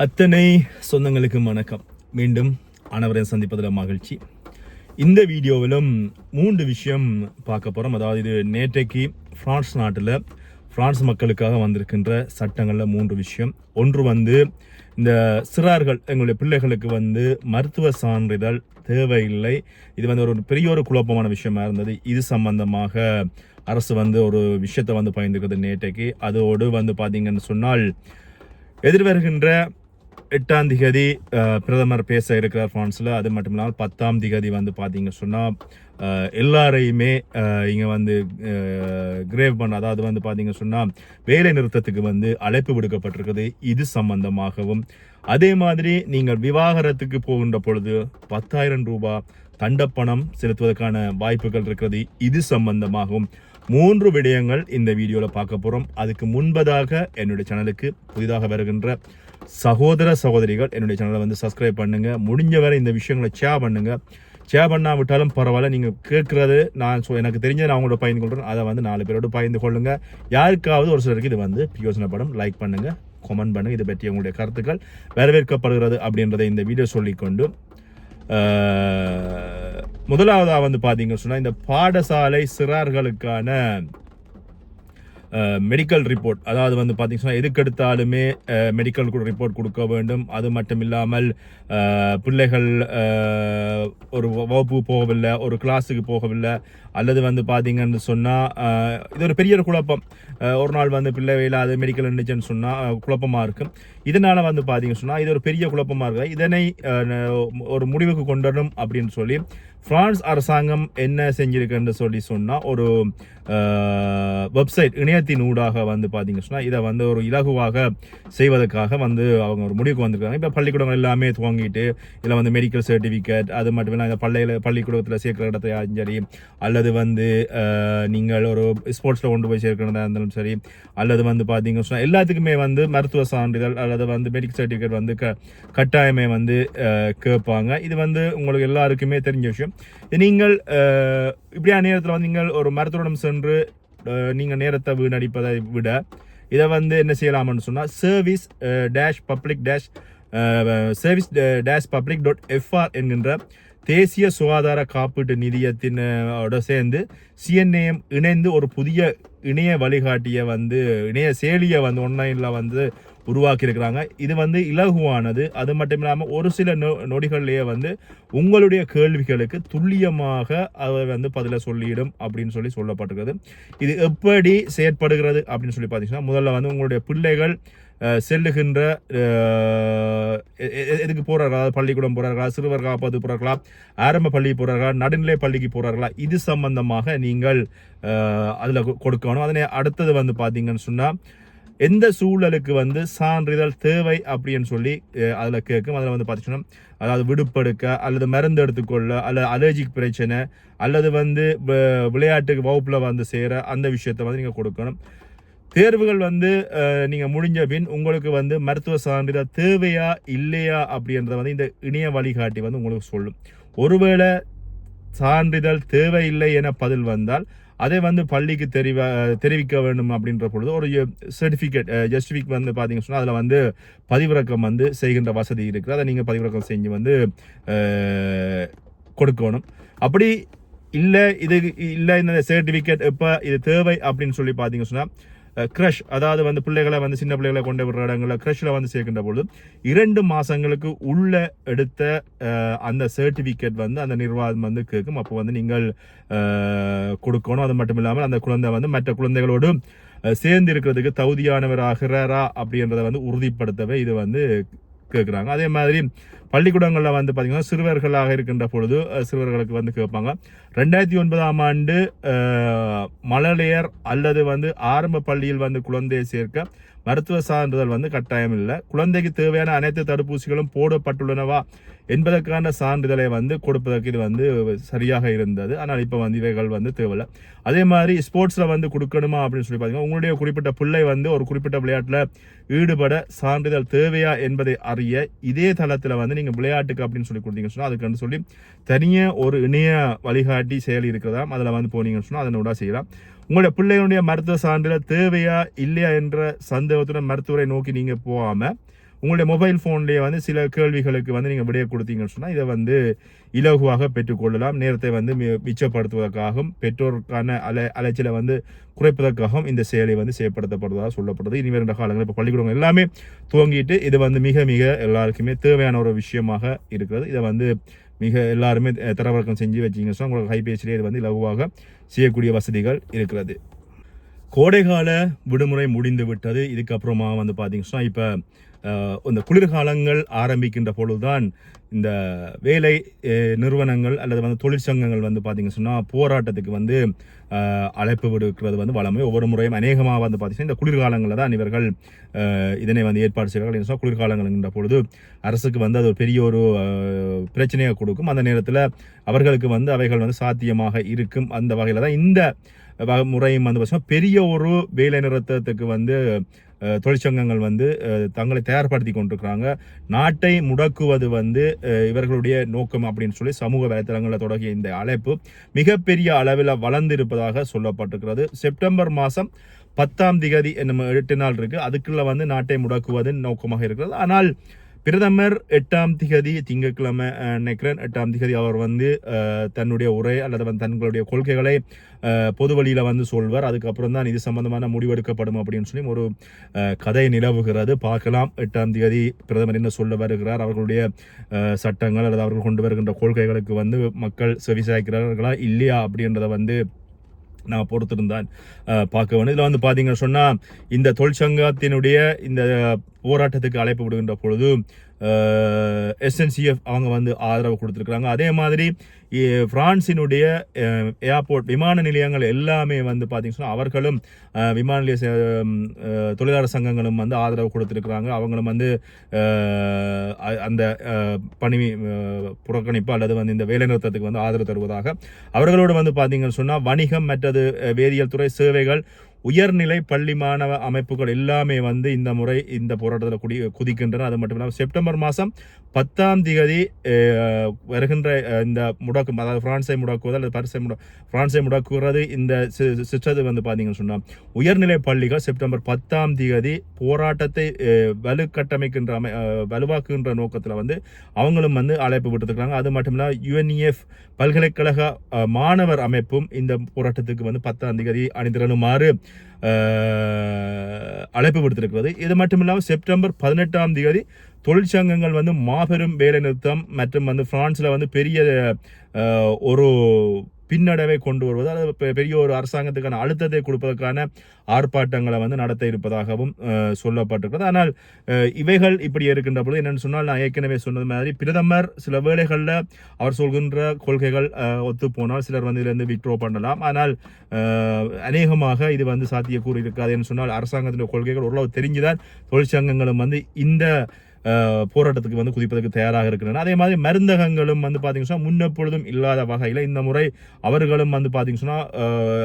அத்தனை சொந்தங்களுக்கு வணக்கம். மீண்டும் அனைவரையும் சந்திப்பதில் மகிழ்ச்சி. இந்த வீடியோவிலும் மூன்று விஷயம் பார்க்க போகிறோம் அதாவது இது நேற்றைக்கு ஃப்ரான்ஸ் நாட்டில் ஃப்ரான்ஸ் மக்களுக்காக வந்திருக்கின்ற சட்டங்களில் மூன்று விஷயம். ஒன்று வந்து இந்த சிறார்கள் எங்களுடைய பிள்ளைகளுக்கு வந்து மருத்துவ சான்றிதழ் தேவையில்லை. இது வந்து ஒரு பெரிய ஒரு குழப்பமான விஷயமா இருந்தது. இது சம்பந்தமாக அரசு வந்து ஒரு விஷயத்தை வந்து பயந்துக்கிறது நேற்றைக்கு. அதோடு வந்து பார்த்தீங்கன்னு சொன்னால் எதிர்வருகின்ற எட்டாம் திகதி பிரதமர் பேச இருக்கிறார் ஃபான்ஸில் அது மட்டும் இல்லாமல் பத்தாம் திகதி வந்து பார்த்தீங்க சொன்னால் எல்லாரையுமே இங்கே வந்து கிரேவ் பண்ண அதாவது வந்து பார்த்தீங்க சொன்னால் வேலை நிறுத்தத்துக்கு வந்து அழைப்பு விடுக்கப்பட்டிருக்குது. இது சம்பந்தமாகவும் அதே மாதிரி நீங்கள் விவாகரத்துக்கு போகின்ற பொழுது பத்தாயிரம் ரூபாய் தண்டப்பணம் செலுத்துவதற்கான வாய்ப்புகள் இருக்கிறது. இது சம்பந்தமாகவும் மூன்று விடயங்கள் இந்த வீடியோவில் பார்க்க போகிறோம் அதுக்கு முன்பதாக என்னுடைய சேனலுக்கு புதிதாக வருகின்ற சகோதர சகோதரிகள் என்னுடைய சேனலை வந்து சப்ஸ்கிரைப் பண்ணுங்க. முடிஞ்ச வரை இந்த விஷயங்களை ஷேர் பண்ணுங்கள் ஷேர் பண்ணாவிட்டாலும் பரவாயில்ல நீங்கள் கேட்குறது நான் ஸோ எனக்கு தெரிஞ்சதை நான் அவங்களோட பகிர்ந்து கொள்கிறேன் அதை வந்து நாலு பேரோட பகிர்ந்து கொள்ளுங்கள் யாருக்காவது ஒரு சிலருக்கு இது வந்து பிரயோஜனப்படும் லைக் பண்ணுங்கள் கமெண்ட் பண்ணுங்கள் இதை பற்றி உங்களுடைய கருத்துக்கள் வரவேற்கப்படுகிறது அப்படின்றத இந்த வீடியோ சொல்லிக்கொண்டு முதலாவதாக வந்து பார்த்தீங்க சொன்னால் இந்த பாடசாலை சிறார்களுக்கான மெடிக்கல் ரிப்போர்ட் அதாவது வந்து பார்த்தீங்கன்னா எதுக்கெடுத்தாலுமே மெடிக்கல் ரிப்போர்ட் கொடுக்க வேண்டும். அது மட்டும் இல்லாமல் பிள்ளைகள் ஒரு வகுப்பு போகவில்லை ஒரு கிளாஸுக்கு போகவில்லை. அல்லது வந்து பார்த்தீங்கன்னு சொன்னால் இது ஒரு பெரிய ஒரு குழப்பம். ஒரு நாள் வந்து பிள்ளை இல்லாத மெடிக்கல் இருந்துச்சுன்னு சொன்னால் குழப்பமாக இருக்கும். இதனால் வந்து பார்த்தீங்கன்னு சொன்னால் இது ஒரு பெரிய குழப்பமாக இருக்குது இதனை ஒரு முடிவுக்கு கொண்டு வரணும் அப்படின்னு சொல்லி ஃப்ரான்ஸ் அரசாங்கம் என்ன செஞ்சுருக்குன்னு சொல்லி சொன்னால் ஒரு வெப்சைட் இணையத்தின் ஊடாக வந்து பார்த்தீங்க சொன்னால் இதை வந்து ஒரு இலகுவாக செய்வதற்காக வந்து அவங்க ஒரு முடிவுக்கு வந்திருக்காங்க. இப்போ பள்ளிக்கூடங்கள் எல்லாமே துவங்கிட்டு இதில் வந்து மெடிக்கல் சர்டிஃபிகேட் அது மட்டும் இல்லை பள்ளியில் பள்ளிக்கூடத்தில் சேர்க்கிற இடத்தையும் சரி அல்லது வந்து நீங்கள் ஒரு ஸ்போர்ட்ஸில் கொண்டு போய் சேர்க்கிறதா இருந்தாலும் சரி அல்லது வந்து பார்த்தீங்க சொன்னால் எல்லாத்துக்குமே வந்து மருத்துவ சான்றிதழ் அல்லது வந்து மெடிக்கல் சர்டிஃபிகேட் வந்து க கட்டாயமே வந்து கேட்பாங்க. இது வந்து உங்களுக்கு எல்லாருக்குமே தெரிஞ்ச விஷயம். இது நீங்கள் இப்படியா இப்படியான நேரத்தில் வந்து நீங்கள் ஒரு மருத்துவரிடம் சென்று நீங்கள் நேரத்தை வீணடிப்பதை விட இதை வந்து என்ன செய்யலாம்னு சொன்னால் service dash public dash service dash public dot FR என்கின்ற தேசிய சுகாதார காப்பீட்டு நிதியத்தினோட சேர்ந்து சிஎன்ஏஎம் இணைந்து ஒரு புதிய இணைய வழிகாட்டியை வந்து இணைய செயலியை வந்து ஆன்லைனில் வந்து உருவாக்கியிருக்கிறாங்க. இது வந்து இலகுவானது. அது மட்டும் இல்லாமல் ஒரு சில நொ நொடிகள்லேயே வந்து உங்களுடைய கேள்விகளுக்கு துல்லியமாக அதை வந்து பதில சொல்லிடும் அப்படின்னு சொல்லி சொல்லப்பட்டிருக்கிறது. இது எப்படி செயற்படுகிறது அப்படின்னு சொல்லி பார்த்தீங்கன்னா முதல்ல வந்து உங்களுடைய பிள்ளைகள் செல்லுகின்ற எதுக்கு போகிறார்களா பள்ளிக்கூடம் போகிறார்களா சிறுவர் காப்பது போகிறார்களா ஆரம்ப பள்ளி போகிறார்களா நடுநிலை பள்ளிக்கு போகிறார்களா இது சம்பந்தமாக நீங்கள் அதில் கொ- கொடுக்கணும். அதனை அடுத்தது வந்து பார்த்தீங்கன்னு சொன்னால் எந்த சூழலுக்கு வந்து சான்றிதழ் தேவை அப்படின்னு சொல்லி அதில் கேட்கும் அதில் வந்து பார்த்தீங்கன்னா அதாவது விடுப்பெடுக்க அல்லது மருந்து எடுத்துக்கொள்ள அல்லது அலர்ஜிக் பிரச்சனை அல்லது வந்து விளையாட்டுக்கு வகுப்பில் வந்து சேர அந்த விஷயத்தை வந்து நீங்கள் கொடுக்கணும். தேர்வுகள் வந்து நீங்கள் முடிஞ்ச பின் உங்களுக்கு வந்து மருத்துவ சான்றிதழ் தேவையா இல்லையா அப்படின்றத வந்து இந்த இணைய வழிகாட்டி வந்து உங்களுக்கு சொல்லும். ஒருவேளை சான்றிதழ் தேவையில்லை என பதில் வந்தால் அதை வந்து பள்ளிக்கு தெரிவ தெரிவிக்க வேண்டும் அப்படின்ற பொழுது ஒரு சர்டிஃபிகேட் ஜஸ்டிஃபிக் வந்து பார்த்தீங்கன்னு சொன்னால் அதில் வந்து பதிவிறக்கம் வந்து செய்கின்ற வசதி இருக்குது. அதை நீங்கள் பதிவிறக்கம் செஞ்சு வந்து கொடுக்கணும். அப்படி இல்லை இது இல்லை இந்த சர்டிஃபிகேட் எப்போ இது தேவை அப்படின்னு சொல்லி பார்த்தீங்க சொன்னால் க்ரஷ் அதாவது வந்து பிள்ளைகளை வந்து சின்ன பிள்ளைகளை கொண்டு விடுற இடங்களில் க்ரஷில் வந்து சேர்க்கின்ற பொழுது இரண்டு மாதங்களுக்கு உள்ள எடுத்த அந்த சர்டிஃபிகேட் வந்து அந்த நிர்வாகம் வந்து கேட்கும். அப்போ வந்து நீங்கள் கொடுக்கணும். அது மட்டும் இல்லாமல் அந்த குழந்தை வந்து மற்ற குழந்தைகளோடு சேர்ந்து இருக்கிறதுக்கு தகுதியானவர் ஆகிறாரா அப்படின்றத வந்து உறுதிப்படுத்தவே இது வந்து கேட்குறாங்க அதே மாதிரி பள்ளிக்கூடங்களில் வந்து பார்த்திங்கன்னா சிறுவர்களாக இருக்கின்ற பொழுது சிறுவர்களுக்கு வந்து கேட்பாங்க ரெண்டாயிரத்தி ஒன்பதாம் ஆண்டு மழலையர் அல்லது வந்து ஆரம்ப பள்ளியில் வந்து குழந்தையை சேர்க்க மருத்துவ சான்றிதழ் வந்து கட்டாயம் இல்லை. குழந்தைக்கு தேவையான அனைத்து தடுப்பூசிகளும் போடப்பட்டுள்ளனவா என்பதற்கான சான்றிதழை வந்து கொடுப்பதற்கு இது வந்து சரியாக இருந்தது. ஆனால் இப்போ வந்து இவைகள் வந்து தேவையில்லை. அதே மாதிரி ஸ்போர்ட்ஸில் வந்து கொடுக்கணுமா அப்படின்னு சொல்லி பார்த்தீங்கன்னா உங்களுடைய குறிப்பிட்ட பிள்ளை வந்து ஒரு குறிப்பிட்ட விளையாட்டில் ஈடுபட சான்றிதழ் தேவையா என்பதை அறிய இதே தளத்தில் வந்து நீங்கள் விளையாட்டுக்கு அப்படின்னு சொல்லி கொடுத்தீங்கன்னு சொன்னால் அதுக்குன்னு சொல்லி தனியாக ஒரு இணைய வழிகாட்டி செயல் இருக்கிறதா அதில் வந்து போனீங்கன்னு சொன்னால் அதனோட செய்யலாம். உங்களுடைய பிள்ளைகளுடைய மருத்துவ சான்றிதழ் தேவையா இல்லையா என்ற சந்தேகத்துடன் மருத்துவரை நோக்கி நீங்கள் போகாமல் உங்களுடைய மொபைல் ஃபோன்லேயே வந்து சில கேள்விகளுக்கு வந்து நீங்கள் விடைய கொடுத்தீங்கன்னு சொன்னால் இதை வந்து இலகுவாக பெற்றுக்கொள்ளலாம். நேரத்தை வந்து மி- மிச்சப்படுத்துவதற்காகவும் பெற்றோருக்கான அலை அலைச்சலை வந்து குறைப்பதற்காகவும் இந்த செயலை வந்து செயற்படுத்தப்படுவதாக சொல்லப்படுது. இனி இரண்டு காலங்களில் இப்போ பள்ளிக்கூடம் எல்லாமே துவங்கிட்டு இது வந்து மிக மிக எல்லாருக்குமே தேவையான ஒரு விஷயமாக இருக்கிறது. இதை வந்து மிக எல்லாருமே தரவிறக்கம் செஞ்சு வச்சிங்க சொன்னால் உங்களுக்கு கைபேசியிலே இது வந்து இலகுவாக செய்யக்கூடிய வசதிகள் இருக்கிறது. கோடைகால விடுமுறை முடிந்து விட்டது. இதுக்கப்புறமா வந்து பார்த்தீங்கன்னா இப்போ இந்த குளிர்காலங்கள் ஆரம்பிக்கின்ற பொழுதுதான் இந்த வேலை நிறுவனங்கள் அல்லது வந்து தொழிற்சங்கங்கள் வந்து பார்த்தீங்க சொன்னால் போராட்டத்துக்கு வந்து அழைப்பு விடுக்கிறது வந்து வளமை ஒவ்வொரு முறையும் அநேகமாக வந்து பார்த்தீங்கன்னா இந்த குளிர்காலங்களில் தான் இவர்கள் இதனை வந்து ஏற்பாடு செய்கிறார்கள் என்று சொன்னால் குளிர்காலங்கள்ங்கிற பொழுது அரசுக்கு வந்து அது ஒரு பெரிய ஒரு பிரச்சனையை கொடுக்கும். அந்த நேரத்தில் அவர்களுக்கு வந்து அவைகள் வந்து சாத்தியமாக இருக்கும். அந்த வகையில் தான் இந்த முறையும் வந்து பார்த்தீங்கன்னா பெரிய ஒரு வேலை நிறுத்தத்துக்கு வந்து தொழிற்சங்கங்கள் வந்து தங்களை தயார்படுத்தி கொண்டிருக்கிறாங்க. நாட்டை முடக்குவது வந்து இவர்களுடைய நோக்கம் அப்படின்னு சொல்லி சமூக வலைத்தளங்களில் தொடங்கிய இந்த அழைப்பு மிகப்பெரிய அளவில் வளர்ந்திருப்பதாக சொல்லப்பட்டிருக்கிறது. செப்டம்பர் மாதம் பத்தாம் திகதி நம்ம எட்டு நாள் இருக்குது அதுக்குள்ளே வந்து நாட்டை முடக்குவது நோக்கமாக இருக்கிறது. ஆனால் பிரதமர் எட்டாம் திகதி திங்கட்கிழமை நெக்ரன் நினைக்கிறேன் எட்டாம் திகதி அவர் வந்து தன்னுடைய உரை அல்லது வந்து தங்களுடைய கொள்கைகளை பொது வழியில் வந்து சொல்வார். அதுக்கப்புறம் தான் இது சம்பந்தமான முடிவெடுக்கப்படும் அப்படின்னு சொல்லி ஒரு கதை நிலவுகிறது. பார்க்கலாம். எட்டாம் தேதி பிரதமர் என்ன சொல்ல வருகிறார். அவர்களுடைய சட்டங்கள் அல்லது அவர்கள் கொண்டு வருகின்ற கொள்கைகளுக்கு வந்து மக்கள் செவிசாய்க்கிறார்களா இல்லையா அப்படின்றத வந்து நான் பொறுத்திருந்தான் பார்க்க வேண்டும். இதில் வந்து பார்த்தீங்கன்னு சொன்னால் இந்த தொழிற்சங்கத்தினுடைய இந்த போராட்டத்துக்கு அழைப்பு விடுகின்ற பொழுது எஸ்என்சிஎஃப் அவங்க வந்து ஆதரவு கொடுத்துருக்குறாங்க. அதே மாதிரி ஃப்ரான்ஸினுடைய ஏர்போர்ட் விமான நிலையங்கள் எல்லாமே வந்து பார்த்திங்கன்னா அவர்களும் விமான நிலைய தொழிலாளர் சங்கங்களும் வந்து ஆதரவு கொடுத்துருக்குறாங்க. அவங்களும் வந்து அந்த பணி புறக்கணிப்பு அல்லது வந்து இந்த வேலைநிறுத்தத்துக்கு வந்து ஆதரவு தருவதாக அவர்களோடு வந்து பார்த்தீங்கன்னு சொன்னால் வணிகம் மற்றது வேதியியல் துறை சேவைகள் உயர்நிலை பள்ளி மாணவ அமைப்புகள் எல்லாமே வந்து இந்த முறை இந்த போராட்டத்தில் குடி குதிக்கின்றன. அது மட்டும் இல்லாமல் செப்டம்பர் மாதம் பத்தாம் தேதி வருகின்ற இந்த முடக்கும் அதாவது பிரான்ஸை முடக்குவது அல்லது பரிசை முட பிரான்ஸை முடக்குகிறது இந்த சிற்றது சிஸ்டத்தை வந்து பார்த்தீங்கன்னு சொன்னால் உயர்நிலை பள்ளிகள் செப்டம்பர் பத்தாம் தேதி போராட்டத்தை வலுக்கட்டமைக்கின்ற அமை வலுவாக்குகின்ற நோக்கத்தில் வந்து அவங்களும் வந்து அழைப்பு விட்டுருக்காங்க அது மட்டும் இல்லாமல் யுஎன்இஎஃப் பல்கலைக்கழக மாணவர் அமைப்பும் இந்த போராட்டத்துக்கு வந்து பத்தாம் தேதி அணிதிரணுமாறு அழைப்பு விடுத்திருக்கிறது. இது மட்டும் இல்லாமல் செப்டம்பர் பதினெட்டாம் தேதி தொழிற்சங்கங்கள் வந்து மாபெரும் வேலை நிறுத்தம் மற்றும் வந்து பிரான்ஸில் வந்து பெரிய ஒரு பின்னடைவை கொண்டு வருவது அல்லது பெரிய ஒரு அரசாங்கத்துக்கான அழுத்தத்தை கொடுப்பதற்கான ஆர்ப்பாட்டங்களை வந்து நடத்த இருப்பதாகவும் சொல்லப்பட்டிருக்கிறது. ஆனால் இவைகள் இப்படி இருக்கின்ற பொழுது என்னென்னு சொன்னால் நான் ஏற்கனவே சொன்னது மாதிரி பிரதமர் சில வேளைகளில் அவர் சொல்கின்ற கொள்கைகள் ஒத்து போனால் சிலர் வந்து இதிலிருந்து விட்ரோ பண்ணலாம். ஆனால் அநேகமாக இது வந்து சாத்தியக்கூறு இருக்காதுன்னு சொன்னால் அரசாங்கத்தின் கொள்கைகள் ஓரளவு தெரிஞ்சுதான் தொழிற்சங்கங்களும் வந்து இந்த போராட்டத்துக்கு வந்து குதிப்பதற்கு தயாராக இருக்கின்றன அதே மாதிரி மருந்தகங்களும் வந்து பார்த்தீங்கன்னா முன்னெப்பொழுதும் இல்லாத வகையில் இந்த முறை அவர்களும் வந்து பார்த்தீங்கன்னா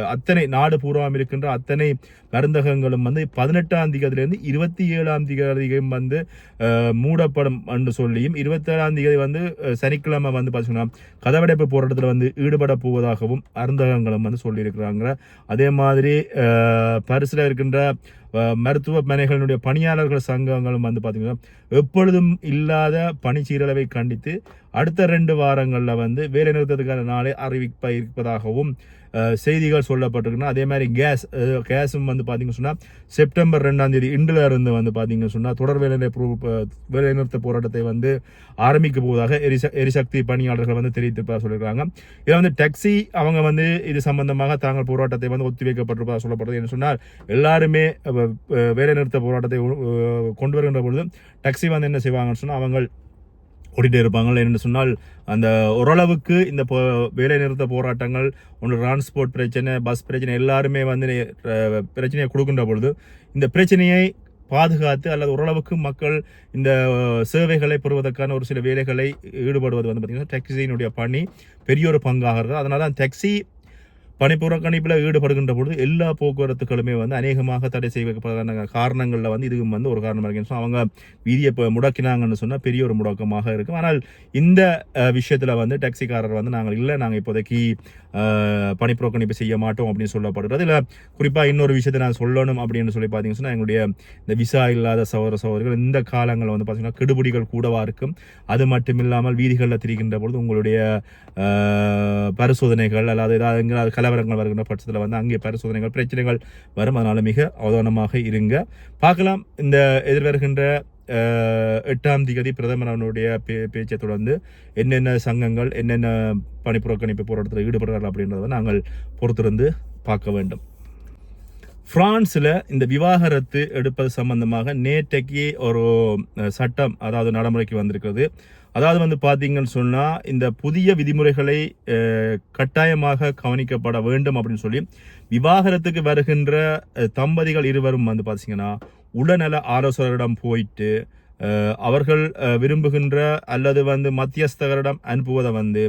அத்தனை நாடு பூர்வம் இருக்கின்ற அத்தனை மருந்தகங்களும் வந்து பதினெட்டாம் தேதியிலேருந்து இருபத்தி ஏழாம் தேதியும் வந்து மூடப்படும் என்று சொல்லியும் இருபத்தேழாம் தேதி வந்து சனிக்கிழமை வந்து பார்த்தீங்கன்னா கதவடைப்பு போராட்டத்தில் வந்து ஈடுபட போவதாகவும் அருந்தகங்களும் வந்து சொல்லியிருக்கிறாங்க. அதே மாதிரி பரிசில் இருக்கின்ற மருத்துவமனைகளினுடைய பணியாளர்கள் சங்கங்களும் வந்து பார்த்தீங்கன்னா எப்பொழுதும் இல்லாத பணிச்சீரளவை கண்டித்து அடுத்த ரெண்டு வாரங்களில் வந்து வேலை நிறுத்தத்துக்கான நாளை அறிவிப்ப இருப்பதாகவும் செய்திகள் சொல்லப்பட்டிருக்குன்னா அதே மாதிரி கேஸ் கேஸும் வந்து பார்த்தீங்கன்னு சொன்னால் செப்டம்பர் ரெண்டாம் தேதி இன்றுல இருந்து வந்து பார்த்தீங்கன்னு சொன்னால் தொடர் வேலைநிலை வேலைநிறுத்த போராட்டத்தை வந்து ஆரம்பிக்க போவதாக எரிச எரிசக்தி பணியாளர்கள் வந்து தெரிவித்திருப்பதாக சொல்லியிருக்காங்க. இதில் வந்து டாக்ஸி அவங்க வந்து இது சம்பந்தமாக தாங்கள் போராட்டத்தை வந்து ஒத்திவைக்கப்பட்டிருப்பதாக சொல்லப்படுறது என்று சொன்னால் எல்லாருமே வேலைநிறுத்த போராட்டத்தை கொண்டு வருகின்ற பொழுது டாக்ஸி வந்து என்ன செய்வாங்கன்னு சொன்னால் அவங்க ஓடிட்டே இருப்பாங்க. என்று சொன்னால் அந்த ஓரளவுக்கு இந்த போ வேலை நிறுத்த போராட்டங்கள் ஒன்று டிரான்ஸ்போர்ட் பிரச்சனை பஸ் பிரச்சனை எல்லாருமே வந்து பிரச்சனையை கொடுக்கின்ற பொழுது இந்த பிரச்சனையை பாதுகாத்து அல்லது ஓரளவுக்கு மக்கள் இந்த சேவைகளை பெறுவதற்கான ஒரு சில வேலைகளை ஈடுபடுவது வந்து பார்த்திங்கன்னா டாக்ஸியினுடைய பணி பெரிய ஒரு பங்காகிறது. அதனால் அதனால தான் டாக்ஸி பணிப்புறக்கணிப்பில் ஈடுபடுகின்ற பொழுது எல்லா போக்குவரத்துகளுமே வந்து அநேகமாக தடை செய்வதற்கான காரணங்களில் வந்து இதுவும் வந்து ஒரு காரணமாக இருக்கு ஸோ அவங்க வீதியை இப்போ முடக்கினாங்கன்னு சொன்னால் பெரிய ஒரு முடக்கமாக இருக்கும். ஆனால் இந்த விஷயத்தில் வந்து டாக்ஸிக்காரர் வந்து நாங்கள் இல்லை நாங்கள் இப்போதைக்கு பணிப்புறக்கணிப்பு செய்ய மாட்டோம் அப்படின்னு சொல்லப்படுகிறது. இல்லை குறிப்பாக இன்னொரு விஷயத்தை நான் சொல்லணும் அப்படின்னு சொல்லி பார்த்தீங்கன்னா எங்களுடைய இந்த விசா இல்லாத சகோதர சகோதரிகள் இந்த காலங்களில் வந்து பார்த்தீங்கன்னா கெடுபிடிகள் கூடவா இருக்கும். அது மட்டும் இல்லாமல் வீதிகளில் திரிகின்ற பொழுது உங்களுடைய பரிசோதனைகள் அல்லது ஏதாவது எங்கேயாவது கலவரங்கள் வருகின்ற பட்சத்தில் வந்து அங்கே பரிசோதனைகள் பிரச்சனைகள் வரும். அதனால் மிக அவதானமாக இருங்க. பார்க்கலாம். இந்த எதிர்வருகின்ற எட்டாம் தேதி பிரதமர் அவனுடைய பே பேச்சை தொடர்ந்து என்னென்ன சங்கங்கள் என்னென்ன பணிப்புறக்கணிப்பு போராட்டத்தில் ஈடுபடுறார்கள் அப்படின்றத நாங்கள் பொறுத்திருந்து பார்க்க வேண்டும். பிரான்ஸில் இந்த விவாகரத்து எடுப்பது சம்பந்தமாக நேற்றைக்கு ஒரு சட்டம் அதாவது நடைமுறைக்கு வந்திருக்கிறது. அதாவது வந்து பார்த்தீங்கன்னு சொன்னால் இந்த புதிய விதிமுறைகளை கட்டாயமாக கவனிக்கப்பட வேண்டும் அப்படின்னு சொல்லி விவாகரத்துக்கு வருகின்ற தம்பதிகள் இருவரும் வந்து பார்த்தீங்கன்னா உடல்நல ஆலோசகரிடம் போயிட்டு அவர்கள் விரும்புகின்ற அல்லது வந்து மத்தியஸ்தகரிடம் அனுப்புவதை வந்து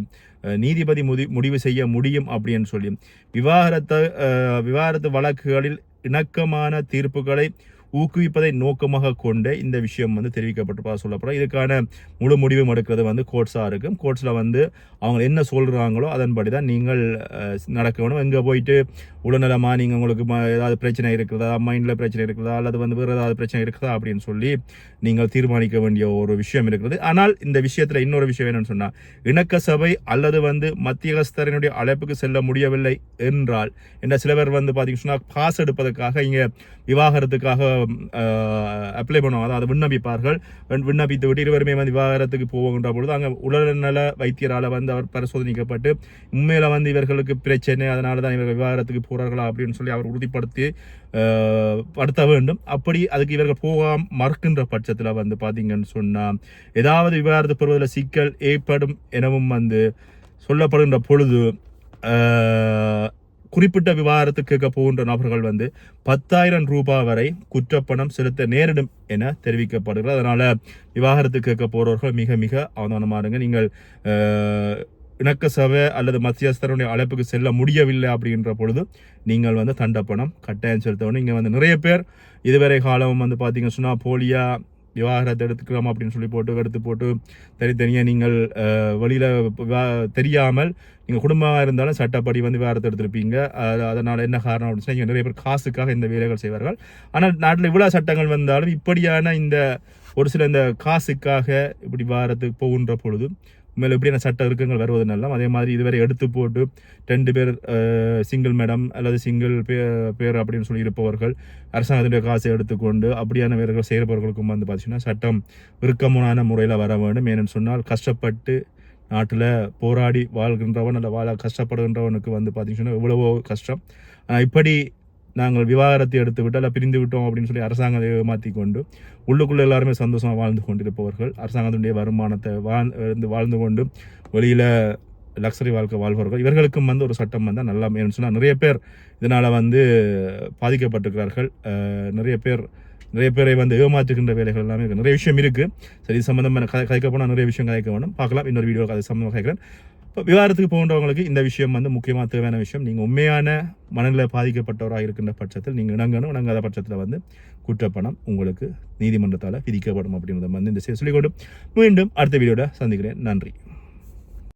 நீதிபதி முடி முடிவு செய்ய முடியும் அப்படின்னு சொல்லி விவாகரத்து விவாகரத்து வழக்குகளில் இணக்கமான தீர்ப்புகளை ஊக்குவிப்பதை நோக்கமாக கொண்டு இந்த விஷயம் வந்து தெரிவிக்கப்பட்டிருப்பதாக சொல்லப்படும் இதுக்கான முழு முடிவும் எடுக்கிறது வந்து கோட்ஸாக இருக்கும். கோட்ஸில் வந்து அவங்க என்ன சொல்கிறாங்களோ அதன்படி தான் நீங்கள் நடக்க வேணும் எங்கே போயிட்டு உடல்நலமாக நீங்கள் உங்களுக்கு ஏதாவது பிரச்சனை இருக்கிறதா மைண்டில் பிரச்சனை இருக்கிறதா அல்லது வந்து வேறு ஏதாவது பிரச்சனை இருக்குதா அப்படின்னு சொல்லி நீங்கள் தீர்மானிக்க வேண்டிய ஒரு விஷயம் இருக்கிறது. ஆனால் இந்த விஷயத்தில் இன்னொரு விஷயம் என்னன்னு சொன்னால் இணக்க சபை அல்லது வந்து மத்தியஸ்தரனுடைய அழைப்புக்கு செல்ல முடியவில்லை என்றால் என்ன சில பேர் வந்து பார்த்தீங்கன்னா சொன்னா காசு எடுப்பதற்காக இங்கே விவாகரத்துக்காக அப்ளை பண்ணுவாங்க. அதாவது விண்ணப்பிப்பார்கள். விண்ணப்பித்து விட்டு இருவருமே வந்து விவாகரத்துக்கு போகின்ற பொழுது அங்கே உடல்நல வைத்தியரால் வந்து அவர் பரிசோதனைக்கப்பட்டு உண்மையில வந்து இவர்களுக்கு பிரச்சனை அதனால தான் இவர்கள் விவாகரத்துக்கு போகிறார்களா அப்படின்னு சொல்லி அவர் உறுதிப்படுத்தி படுத்த வேண்டும். அப்படி அதுக்கு இவர்கள் போகாம மறுக்கின்ற பட்சத்தில் வந்து பார்த்தீங்கன்னு சொன்னால் ஏதாவது விவாகரத்து பெறுவதில் சிக்கல் ஏற்படும் எனவும் வந்து சொல்லப்படுகின்ற பொழுது குறிப்பிட்ட விவகாரத்துக்கு கேட்க போகின்ற நபர்கள் வந்து பத்தாயிரம் ரூபாய் வரை குற்றப்பணம் செலுத்த நேரிடும் என தெரிவிக்கப்படுகிறது. அதனால் விவாகரத்து கேட்க போகிறவர்கள் மிக மிக அவதானமாக இருங்க. நீங்கள் இணக்க சபை அல்லது மத்தியஸ்தருடைய அழைப்புக்கு செல்ல முடியவில்லை அப்படின்ற பொழுது நீங்கள் வந்து தண்டப்பணம் கட்டாயம் செலுத்தணும் இங்கே வந்து நிறைய பேர் இதுவரை காலம் வந்து பார்த்தீங்க சொன்னால் போலியா விவாகரத்தை எடுத்துக்கலாம் அப்படின்னு சொல்லி போட்டு எடுத்து போட்டு தனித்தனியாக நீங்கள் வழியில் தெரியாமல் நீங்கள் குடும்பமாக இருந்தாலும் சட்டப்படி வந்து விவாகரத்து எடுத்திருப்பீங்க. அதனால் என்ன காரணம் அப்படின்னு சொன்னா, நிறைய பேர் காசுக்காக இந்த வேலைகள் செய்வார்கள். ஆனால் நாட்டில் இவ்வளோ சட்டங்கள் வந்தாலும் இப்படியான இந்த ஒரு சில இந்த காசுக்காக இப்படி வாரத்துக்கு போகின்ற பொழுது மேலே எப்படியான சட்ட இறுக்கங்கள் வருவதுனாலும் அதே மாதிரி இதுவரை எடுத்து போட்டு ரெண்டு பேர் சிங்கிள் மேடம் அல்லது சிங்கிள் பேர் அப்படின்னு சொல்லி இருப்பவர்கள் அரசாங்கத்தினுடைய காசை எடுத்துக்கொண்டு அப்படியான வீரர்கள் செய்கிறவர்களுக்கும் வந்து பார்த்தீங்கன்னா சட்டம் இறுக்கமான முறையில் வர வேண்டும். ஏன்னு சொன்னால் கஷ்டப்பட்டு நாட்டில் போராடி வாழ்கின்றவன் அல்ல வாழ கஷ்டப்படுகின்றவனுக்கு வந்து பார்த்தீங்கன்னா எவ்வளவோ கஷ்டம். ஆனால் இப்படி நாங்கள் விவாகரத்தை எடுத்து விட்டு அல்ல பிரிந்து விட்டோம் அப்படின்னு சொல்லி அரசாங்கத்தை ஏமாற்றி கொண்டு உள்ளுக்குள்ளே எல்லாருமே சந்தோஷமாக வாழ்ந்து கொண்டிருப்பவர்கள் அரசாங்கத்தினுடைய வருமானத்தை வாழ்ந்து வாழ்ந்து கொண்டு வெளியில் லக்ஸரி வாழ்க்கை வாழ்பவர்கள். இவர்களுக்கும் வந்து ஒரு சட்டம் வந்தால் நல்லா ஏன்னு சொன்னால் நிறைய பேர் இதனால் வந்து பாதிக்கப்பட்டிருக்கிறார்கள். நிறைய பேர் நிறைய பேரை வந்து ஏமாற்றுகின்ற வேலைகள் எல்லாமே இருக்குது நிறைய விஷயம் இருக்குது சரி இது சம்மந்தமாக கதை கதைக்க போனால் நிறைய விஷயம் கதைக்க வேணும். பார்க்கலாம். இன்னொரு வீடியோ அது சம்மந்தமாக கேட்குறேன் விவாதத்துக்கு போகின்றவங்களுக்கு இந்த விஷயம் வந்து முக்கியமாக தேவையான விஷயம். நீங்கள் உண்மையான மனநிலை பாதிக்கப்பட்டவராக இருக்கின்ற பட்சத்தில் நீங்கள் இணங்கணும் இணங்காத பட்சத்தில் வந்து குற்றப்பணம் உங்களுக்கு நீதிமன்றத்தால் விதிக்கப்படும் அப்படின்றத வந்து இந்த செய்தி சொல்லிக்கொண்டு மீண்டும் அடுத்த வீடியோட சந்திக்கிறேன். நன்றி.